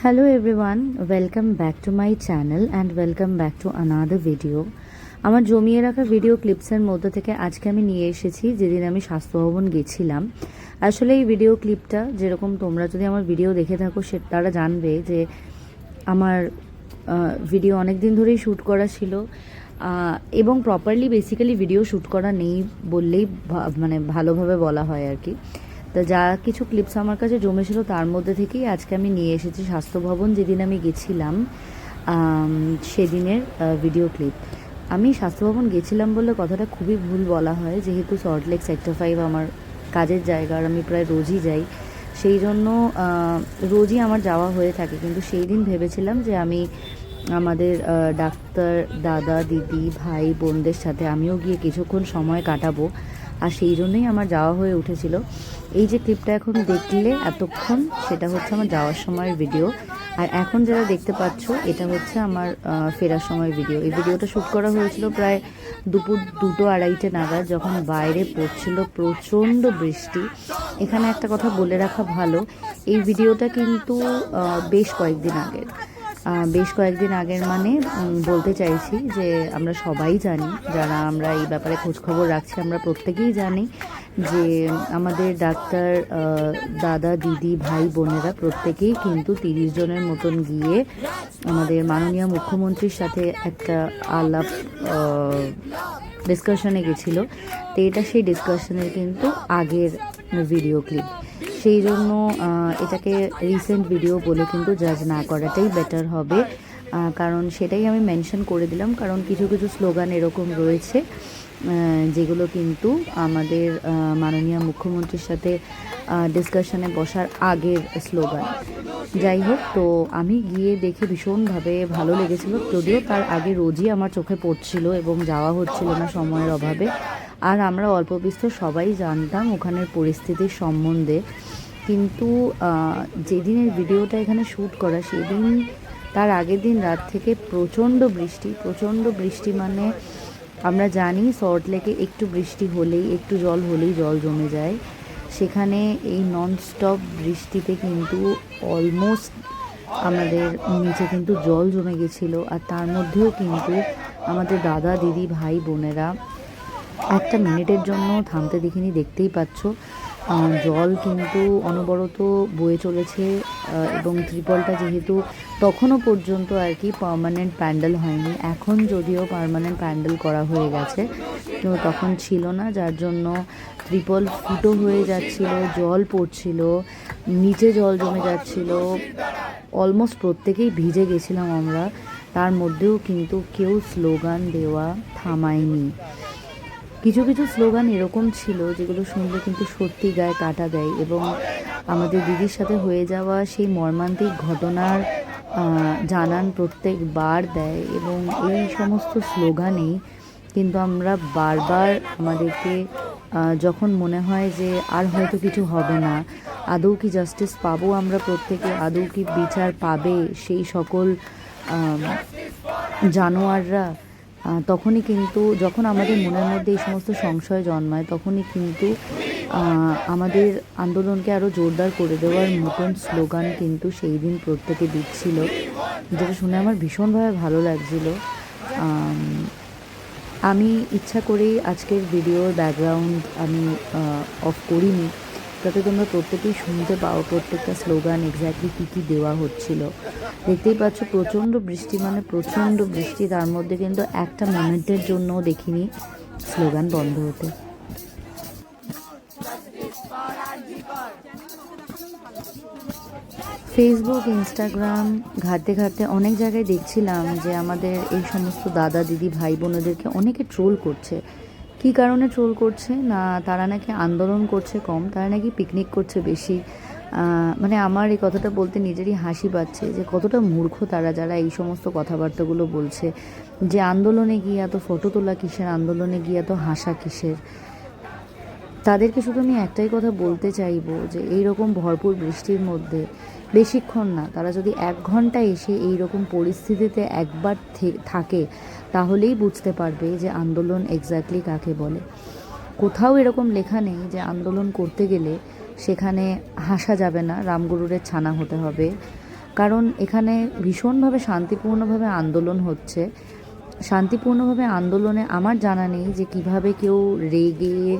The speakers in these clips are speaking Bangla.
Hello everyone, welcome back to my channel and welcome back to another video. আমার জমিয়ে রাখা ভিডিও ক্লিপসের মধ্যে থেকে আজকে আমি নিয়ে এসেছি যেদিন আমি স্বাস্থ্য ভবন গেছিলাম। আসলে এই ভিডিও ক্লিপটা যেরকম তোমরা যদি আমার ভিডিও দেখে থাকো সে তারা জানবে যে আমার ভিডিও অনেক দিন ধরেই শ্যুট করা ছিল। এবং প্রপারলি বেসিক্যালি ভিডিও শ্যুট করা নেই বললেই মানে ভালোভাবে বলা হয় আর কি। তা যা কিছু ক্লিপস আমার কাছে জমেছিল তার মধ্যে থেকেই আজকে আমি নিয়ে এসেছি স্বাস্থ্য ভবন যেদিন আমি গেছিলাম সেদিনের ভিডিও ক্লিপ আমি স্বাস্থ্য ভবন গেছিলাম বলে কথাটা খুবই ভুল বলা হয়, যেহেতু সল্টলেক সেক্টর ফাইভ আমার কাজের জায়গা আমি প্রায় রোজই যাই। সেই জন্য রোজই আমার যাওয়া হয়ে থাকে। কিন্তু সেই দিন ভেবেছিলাম যে আমি আমাদের ডাক্তার, দাদা, দিদি, ভাই, বোনদের সাথে আমিও গিয়ে কিছুক্ষণ সময় কাটাবো। আর সেই জন্যই আমার যাওয়া হয়ে উঠেছিল। এই যে ক্লিপটা এখন দেখলে এতক্ষণ, সেটা হচ্ছে আমার যাওয়ার সময়ের ভিডিও আর এখন যারা দেখতে পাচ্ছ, এটা হচ্ছে আমার ফেরার সময় ভিডিও এই ভিডিওটা শ্যুট করা হয়েছিল প্রায় দুপুর দুটো আড়াইটে নাগাদ, যখন বাইরে পড়ছিল প্রচণ্ড বৃষ্টি। এখানে একটা কথা বলে রাখা ভালো, এই ভিডিওটা কিন্তু বেশ কয়েকদিন আগের। বেশ কয়েকদিন আগের মানে বলতে চাইছি যে আমরা সবাই জানি, যারা আমরা এই ব্যাপারে খোঁজখবর রাখছি, আমরা প্রত্যেকেই জানি যে আমাদের ডাক্তার দাদা, দিদি, ভাই, বোনেরা প্রত্যেকেই কিন্তু তিরিশ জনের মতন গিয়ে আমাদের মাননীয় মুখ্যমন্ত্রীর সাথে একটা আলাপ ডিসকাশনে গেছিল। তো এটা সেই ডিসকাশনের কিন্তু আগের ভিডিও ক্লিপ সেই জন্য এটাকে রিসেন্ট ভিডিও বলে কিন্তু জাজ না করাটাই বেটার হবে। কারণ সেটাই আমি মেনশন করে দিলাম, কারণ কিছু কিছু স্লোগান এরকম রয়েছে যেগুলো কিন্তু আমাদের মাননীয় মুখ্যমন্ত্রীর সাথে ডিসকাশনে বসার আগের স্লোগান যাই হোক, তো আমি গিয়ে দেখে ভীষণভাবে ভালো লেগেছিল। যদিও তার আগে রোজই আমার চোখে পড়ছিল এবং যাওয়া হচ্ছিল না সময়ের অভাবে। আর আমরা অল্প বিস্তর সবাই জানতাম ওখানের পরিস্থিতির সম্বন্ধে। কিন্তু যেদিনের ভিডিওটা এখানে শ্যুট করা সেদিন, তার আগের দিন রাত থেকে প্রচণ্ড বৃষ্টি প্রচণ্ড বৃষ্টি মানে আমরা জানি সল্ট লেকে একটু বৃষ্টি হলেই, একটু জল হলেই জল জমে যায়। সেখানে এই ননস্টপ বৃষ্টিতে কিন্তু অলমোস্ট আমাদের নিচে কিন্তু জল জমে গেছিল। আর তার মধ্যেও কিন্তু আমাদের দাদা, দিদি, ভাই, বোনেরা একটা মিনিটের জন্য থামতে দেখিনি, দেখতেই পাচ্ছ। জল কিন্তু অনবরত বয়ে চলেছে এবং ত্রিপলটা যেহেতু তখনও পর্যন্ত আর কি পারমানেন্ট প্যান্ডেল হয়নি, এখন যদিও পারমানেন্ট প্যান্ডেল করা হয়ে গেছে, তো তখন ছিল না, যার জন্য ত্রিপল ফুটো হয়ে যাচ্ছিল, জল পড়ছিল, নিচে জল জমে যাচ্ছিল অলমোস্ট প্রত্যেকেই ভিজে গেছিলাম আমরা, তার মধ্যেও কিন্তু কেউ স্লোগান দেওয়া থামায়নি। কিছু কিছু স্লোগান এরকম ছিল যেগুলো শুনলে কিন্তু সত্যি গায়ে কাটা দেয় এবং আমাদের দিদির সাথে হয়ে যাওয়া সেই মর্মান্তিক ঘটনার জানান প্রত্যেকবার দেয় এবং এই সমস্ত স্লোগানেই কিন্তু আমরা বারবার আমাদেরকে যখন মনে হয় যে আর হয়তো কিছু হবে না, আদৌ কি জাস্টিস পাবো আমরা প্রত্যেকে, আদৌ কি বিচার পাবে সেই সকল জানোয়াররা তখনই কিন্তু যখন আমাদের মনের মধ্যে এই সমস্ত সংশয় জন্মায়, তখনই কিন্তু আমাদের আন্দোলনকে আরও জোরদার করে দেওয়ার মতন স্লোগান কিন্তু সেই দিন প্রত্যেকে দিচ্ছিল। যেটা শুনে আমার ভীষণভাবে ভালো লাগছিল। আমি ইচ্ছা করেই আজকের ভিডিওর ব্যাকগ্রাউন্ড আমি অফ করিনি। যাতে তোমরা প্রত্যেকেই শুনতে পাও, প্রত্যেকটা স্লোগান এক্স্যাক্টলি কী কী দেওয়া হচ্ছিল। দেখতেই পাচ্ছ, প্রচণ্ড বৃষ্টি মানে প্রচণ্ড বৃষ্টি, তার মধ্যে কিন্তু একটা মোমেন্টের জন্যও দেখিনি স্লোগান বন্ধ হতে। ফেসবুক ইনস্টাগ্রাম ঘাটতে ঘাটতে অনেক জায়গায় দেখছিলাম যে আমাদের এই সমস্ত দাদা, দিদি, ভাই, বোনেদেরকে অনেকে ট্রোল করছে। কী কারণে ট্রোল করছে? না, তারা নাকি আন্দোলন করছে কম, তারা নাকি পিকনিক করছে বেশি। মানে আমার এই কথাটা বলতে নিজেরই হাসি পাচ্ছে যে কতটা মূর্খ তারা যারা এই সমস্ত কথাবার্তাগুলো বলছে। যে আন্দোলনে গিয়ে এত ফটো তোলা কিসের? আন্দোলনে গিয়ে এত হাসা কিসের? তাদেরকে শুধু আমি একটাই কথা বলতে চাইব যে এই রকম ভরপুর বৃষ্টির মধ্যে বেশিক্ষণ না, তারা যদি এক ঘণ্টা এসে এই রকম পরিস্থিতিতে একবার থাকে, তাহলেই বুঝতে পারবে যে আন্দোলন এক্স্যাক্টলি কাকে বলে। কোথাও এরকম লেখা নেই যে আন্দোলন করতে গেলে সেখানে হাসা যাবে না, রামগুরুরের ছানা হতে হবে। কারণ এখানে ভীষণভাবে শান্তিপূর্ণভাবে আন্দোলন হচ্ছে। শান্তিপূর্ণভাবে আন্দোলনে আমার জানা নেই যে কীভাবে কেউ রেগে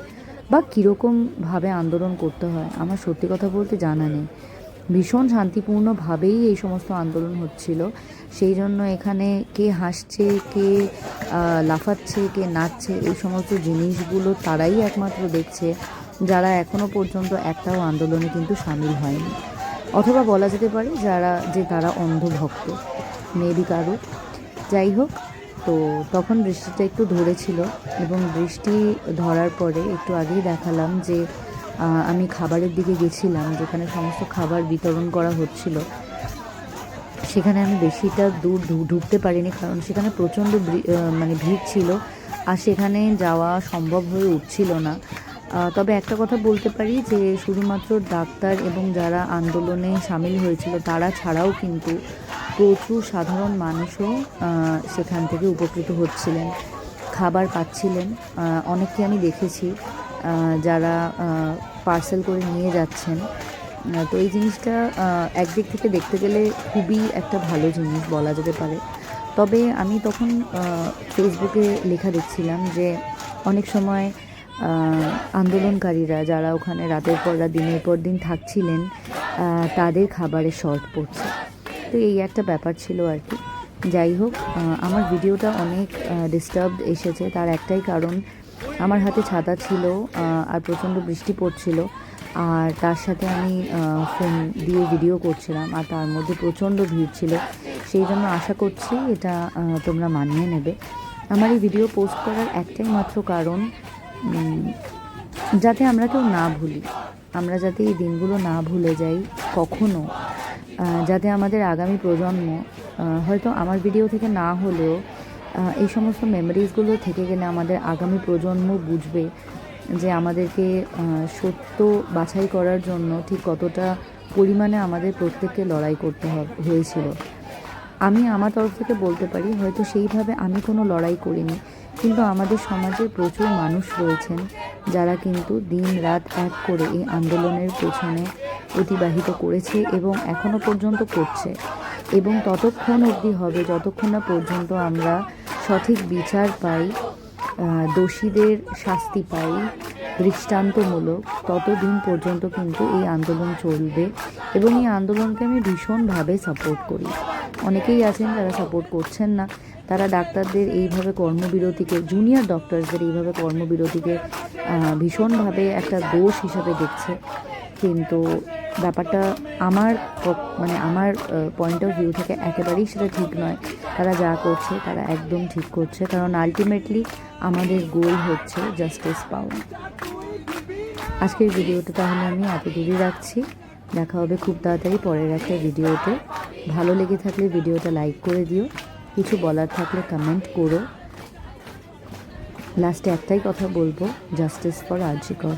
বা কীরকমভাবে আন্দোলন করতে হয়, আমার সত্যি কথা বলতে জানা নেই। ভীষণ শান্তিপূর্ণভাবেই এই সমস্ত আন্দোলন হচ্ছিল। সেই জন্য এখানে কে হাসছে, কে লাফাচ্ছে, কে নাচছে, এই সমস্ত জিনিসগুলো তারাই একমাত্র দেখছে, যারা এখনও পর্যন্ত একটাও আন্দোলনে কিন্তু সামিল হয়নি। অথবা বলা যেতে পারে যারা, যে তারা অন্ধভক্ত, মেবি কারও যাই হোক তো তখন বৃষ্টিটা একটু ধরেছিল এবং বৃষ্টি ধরার পরে একটু আগেই দেখালাম যে আমি খাবারের দিকে গেছিলাম যেখানে সমস্ত খাবার বিতরণ করা হচ্ছিল। সেখানে আমি বেশিটা দূর ঢুকতে পারিনি কারণ সেখানে প্রচণ্ড মানে ভিড় ছিল আর সেখানে যাওয়া সম্ভব হয়ে উঠছিল না। তবে একটা কথা বলতে পারি যে, শুধুমাত্র ডাক্তার এবং যারা আন্দোলনে সামিল হয়েছিল তারা ছাড়াও কিন্তু প্রচুর সাধারণ মানুষও সেখান থেকে উপকৃত হচ্ছিলেন, খাবার পাচ্ছিলেন। অনেককে আমি দেখেছি যারা পার্সেল করে নিয়ে যাচ্ছেন। তো এই জিনিসটা একদিক থেকে দেখতে গেলে খুবই একটা ভালো জিনিস বলা যেতে পারে। তবে আমি তখন ফেসবুকে লেখা দেখছিলাম যে অনেক সময় আন্দোলনকারীরা যারা ওখানে রাতের পর রাত, দিনের পর দিন থাকছিলেন তাদের খাবারের শর্ট পড়ছে। তো এই একটা ব্যাপার ছিল আর কি। যাই হোক আমার ভিডিওটা অনেক ডিস্টার্ব এসেছে। তার একটাই কারণ, আমার হাতে ছাতা ছিল আর প্রচণ্ড বৃষ্টি পড়ছিল। আর তার সাথে আমি ফোন দিয়ে ভিডিও করছিলাম, আর তার মধ্যে প্রচণ্ড ভিড় ছিল। সেই জন্য আশা করছি এটা তোমরা মানিয়ে নেবে। আমার এই ভিডিও পোস্ট করার একটাই মাত্র কারণ যাতে আমরা কেউ না ভুলি। আমরা যাতে এই দিনগুলো না ভুলে যাই কখনো। যাতে আমাদের আগামী প্রজন্ম হয়তো আমার ভিডিও থেকে না হলেও এই সমস্ত মেমোরিজগুলো থেকে গেলে আমাদের আগামী প্রজন্ম বুঝবে যে আমাদেরকে সত্য বাছাই করার জন্য ঠিক কতটা পরিমাণে আমাদের প্রত্যেককে লড়াই করতে হয়েছিল। আমি আমার তরফ থেকে বলতে পারি, হয়তো সেইভাবে আমি কোনো লড়াই করিনি, কিন্তু আমাদের সমাজে প্রচুর মানুষ রয়েছেন যারা কিন্তু দিন রাত এক করে এই আন্দোলনের পেছনে অতিবাহিত করেছে এবং এখনও পর্যন্ত করছে। এবং ততক্ষণ অবধি হবে, যতক্ষণ না পর্যন্ত আমরা সঠিক বিচার পাই দোষীদের শাস্তি পাই, দৃষ্টান্তমূলক, ততদিন পর্যন্ত কিন্তু এই আন্দোলন চলবে। এবং এই আন্দোলনকে আমি ভীষণভাবে সাপোর্ট করি। অনেকেই আছেন যারা সাপোর্ট করছেন না। তারা ডাক্তারদের এইভাবে কর্মবিরতিকে জুনিয়র ডক্টরসদের এইভাবে কর্মবিরতিকে ভীষণভাবে একটা দোষ হিসাবে দেখছে। কিন্তু ব্যাপারটা আমার মানে আমার পয়েন্ট অফ ভিউ থেকে একেবারেই সেটা ঠিক নয়। তারা যা করছে তারা একদম ঠিক করছে, কারণ আলটিমেটলি আমাদের গোল হচ্ছে জাস্টিস পাওয়া আজকের ভিডিওটা তাহলে আমি এত দূরই রাখছি। দেখা হবে খুব তাড়াতাড়ি পরের একটা ভিডিওতে ভালো লেগে থাকলে ভিডিওটা লাইক করে দিও। কিছু বলার থাকলে কমেন্ট করো। লাস্টে একটাই কথা বলব জাস্টিস ফর আর্জিকর